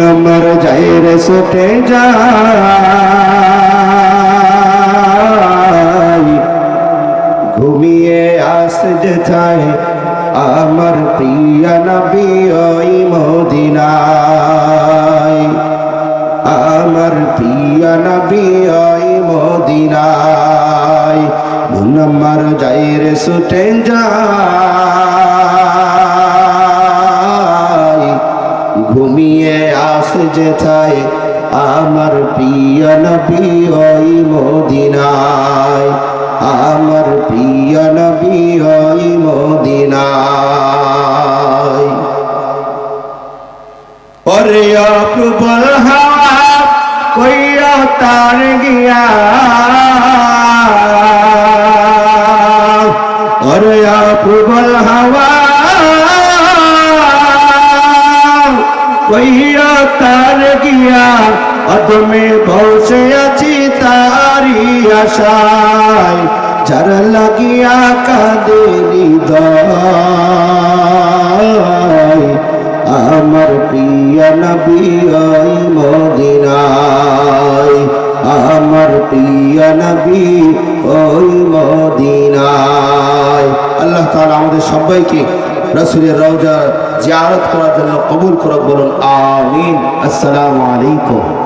নম্বর যাই রে ছুটে যাই। ঘুমিয়ে আসে যেথায় আমার প্রিয় নবী ওই মদিনায়। আমার প্রিয় নবী ওই মদিনায়। নম্বর যাই রে ছুটে যাই। ঘুমিয়ে আসে যেথায় আমার প্রিয় নবী ওই মদিনায়। আমার প্রিয় নবী ওই মদিনায়। ওরে প্রবল হাওয়া কইয়া তার গিয়া কইয়া তার গিয়া অদমে বসে আছি তারি আশায়। যার লাগিয়া কাঁদে হৃদয়, আমার প্রিয় নবী মদিনায়। আমার প্রিয় নবী ওই মদিনায়। আল্লাহ তাআলা আমাদের সবাইকে রসুলের রওজা জিয়ারত করার জন্য কবুল করক বলুন আমিন। আসসালামু আলাইকুম।